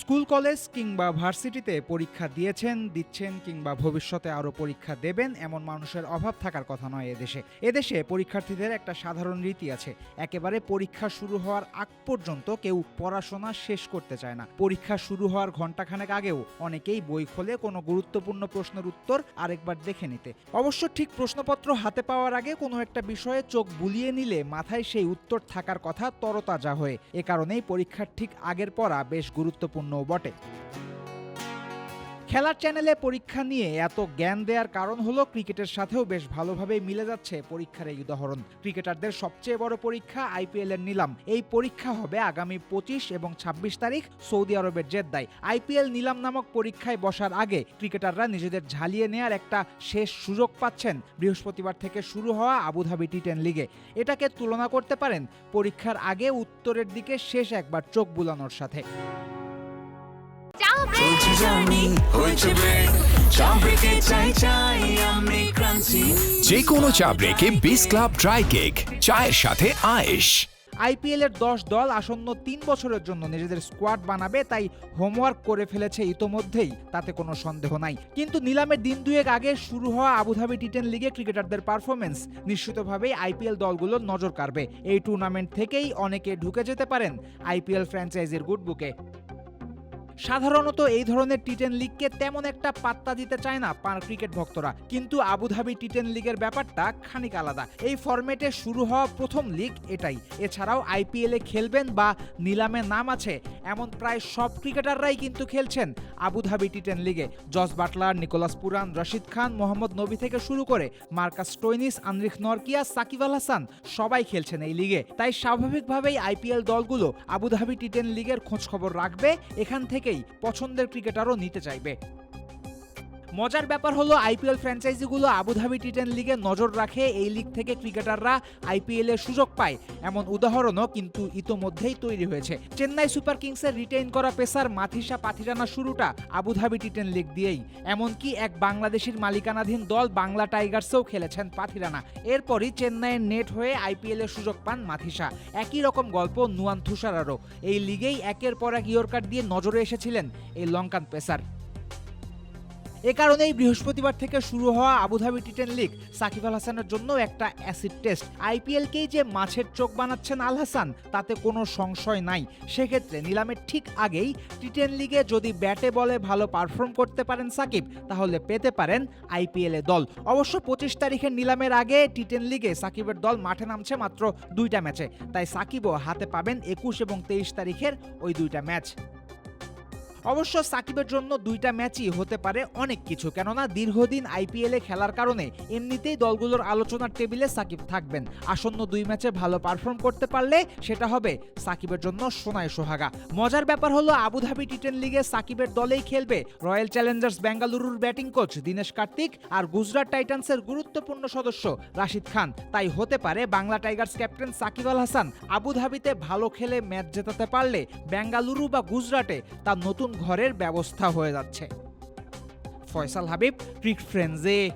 School, college কিংবা ভার্সিটিতে পরীক্ষা দিয়েছেন, দিচ্ছেন কিংবা ভবিষ্যতে আরও পরীক্ষা দেবেন এমন মানুষের অভাব থাকার কথা নয় এদেশে। এদেশে পরীক্ষার্থীদের একটা সাধারণ রীতি আছে। একেবারে পরীক্ষা শুরু হওয়ার আগ পর্যন্ত কেউ পড়াশোনা শেষ করতে চায় না। পরীক্ষা শুরু হওয়ার ঘন্টাখানেক আগেও অনেকেই বই খোলে কোনো গুরুত্বপূর্ণ প্রশ্নের উত্তর আরেকবার দেখে নিতে। অবশ্য ঠিক প্রশ্নপত্র হাতে পাওয়ার আগে কোনো একটা বিষয়ে চোখ বুলিয়ে নিলে মাথায় সেই উত্তর থাকার কথা তরতাজা হয়ে, এ কারণেই পরীক্ষার ঠিক আগের পড়া বেশ গুরুত্বপূর্ণও বটে। খেলার চ্যানেলে পরীক্ষা নিয়ে এত জ্ঞান দেওয়ার কারণ হলো ক্রিকেটের সাথেও বেশ ভালোভাবে মিলে যাচ্ছে পরীক্ষার এই উদাহরণ। ক্রিকেটারদের সবচেয়ে বড় পরীক্ষা আইপিএল এর নিলাম। এই পরীক্ষা হবে আগামী পঁচিশ এবং ২৬ তারিখ সৌদি আরবের জেদ্দায়। আইপিএল নিলাম নামক পরীক্ষায় বসার আগে ক্রিকেটাররা নিজেদের ঝালিয়ে নেয়ার একটা শেষ সুযোগ পাচ্ছেন। বৃহস্পতিবার থেকে শুরু হওয়া আবুধাবি টি টেন লিগে। এটাকে তুলনা করতে পারেন পরীক্ষার আগে উত্তরের দিকে শেষ একবার চোখ বুলানোর সাথে। চলছে জানি হয়েছে ব্রেক চাপ ব্রেকে চাই চাই আমি ক্রান্তি যে কোনো চা ব্রেকে বিস ক্লাব ড্রাই কেক চায়ের সাথে আয়েশ। আইপিএল এর দশ দল আসন্ন তিন বছরের জন্য নিজেদের স্কোয়াড বানাবে তাই হোমওয়ার্ক করে ফেলেছে ইতোমধ্যেই তাতে কোনো সন্দেহ নাই। কিন্তু নিলামের দিন দুয়েক আগে শুরু হওয়া আবুধাবি টি টেন লিগে ক্রিকেটারদের পারফরমেন্স নিশ্চিতভাবেই আইপিএল দলগুলোর নজর কাড়বে। এই টুর্নামেন্ট থেকেই অনেকে ঢুকে যেতে পারেন আইপিএল ফ্র্যাঞ্চাইজির গুডবুকে সাধারণত এই ধরনের টি টেন লিগকে তেমন একটা পাত্তা দিতে চায় না পার ক্রিকেট ভক্তরা। কিন্তু আবুধাবি টি টেন লিগের ব্যাপারটা খানিক আলাদা। এই ফরম্যাটে শুরু হওয়া প্রথম লিগ এটাই। এছাড়াও আইপিএলে খেলবেন বা নিলামে নাম আছে, এমন প্রায় সব ক্রিকেটাররাই কিন্তু খেলছেন আবুধাবি টি টেন লিগে Jos Buttler Nicholas Pooran Rashid Khan Mohammad Nabi থেকে শুরু করে Marcus Stoinis Anrich Nortje Shakib Al Hasan সবাই খেলছেন এই লিগে তাই স্বাভাবিকভাবেই আইপিএল দলগুলো আবুধাবি টি টেন লিগের খোঁজ খবর রাখবে, এখান থেকেই পছন্দের ক্রিকেটারও নিতে চাইবে। মজার ব্যাপার হলো আইপিএল ফ্র্যাঞ্চাইজিগুলো আবুধাবি টি টেন লিগে নজর রাখে, এই লিগ থেকে ক্রিকেটাররা আইপিএল এর সুযোগ পায়। এমন উদাহরণও কিন্তু ইতোমধ্যেই তৈরি হয়েছে। চেন্নাই সুপার কিংসের রিটেইন করা পেসার মাথিসা পাথিরানা শুরুটা আবুধাবি টি টেন লিগ দিয়েই। এমনকি এক বাংলাদেশের মালিকানাধীন দল বাংলা টাইগার্সেও খেলেছেন পাথিরানা। এরপরই চেন্নাইয়ের নেট হয়ে আইপিএল এর সুযোগ পান মাথিসা। একই রকম গল্প নুয়ান থুষারারও এই লিগেই একের পর এক ইয়র্কার দিয়ে নজরে এসেছিলেন এই লঙ্কান পেসার। এ কারণেই বৃহস্পতিবার থেকে শুরু হওয়া Abu Dhabi T ten league Shakib Al হাসানের জন্য একটা অ্যাসিড টেস্ট। আইপিএলকেই যে মাছের চোখ বানাচ্ছেন আল হাসান, তাতে কোনো সংশয় নাই। সেক্ষেত্রে নিলামের ঠিক আগেই টি টেন লিগে যদি ব্যাটে বলে ভালো পারফর্ম করতে পারেন সাকিব, তাহলে পেতে পারেন আইপিএল দল। অবশ্য পঁচিশ তারিখের নিলামের আগে টি টেন লিগে সাকিবের দল মাঠে নামছে মাত্র দুইটা ম্যাচে। তাই সাকিবও হাতে পাবেন একুশ এবং তেইশ তারিখের ওই দুইটা ম্যাচ। অবশ্য সাকিবের জন্য দুইটা ম্যাচই হতে পারে অনেক কিছু, কেননা দীর্ঘদিন আইপিএলে খেলার কারণে এমনিতেই দলগুলোর আলোচনার টেবিলে সাকিব থাকবেন। আসন্ন দুই ম্যাচে ভালো পারফর্ম করতে পারলে সেটা হবে সাকিবের জন্য সোনায় সোহাগা। মজার ব্যাপার হলো আবুধাবি টি টেন লিগে সাকিবের দলেই খেলবে রয়্যাল চ্যালেঞ্জার্স বেঙ্গালুরুর ব্যাটিং কোচ দীনেশ কার্তিক আর গুজরাট টাইটান্সের গুরুত্বপূর্ণ সদস্য রাশিদ খান। তাই হতে পারে বাংলা টাইগার্স ক্যাপ্টেন সাকিব আল হাসান আবুধাবিতে ভালো খেলে ম্যাচ জেতাতে পারলে বেঙ্গালুরু বা গুজরাটে তার নতুন ঘরের ব্যবস্থা হয়ে যাচ্ছে। ফয়সাল হাবিব ক্রিক ফ্রেন্ডসে।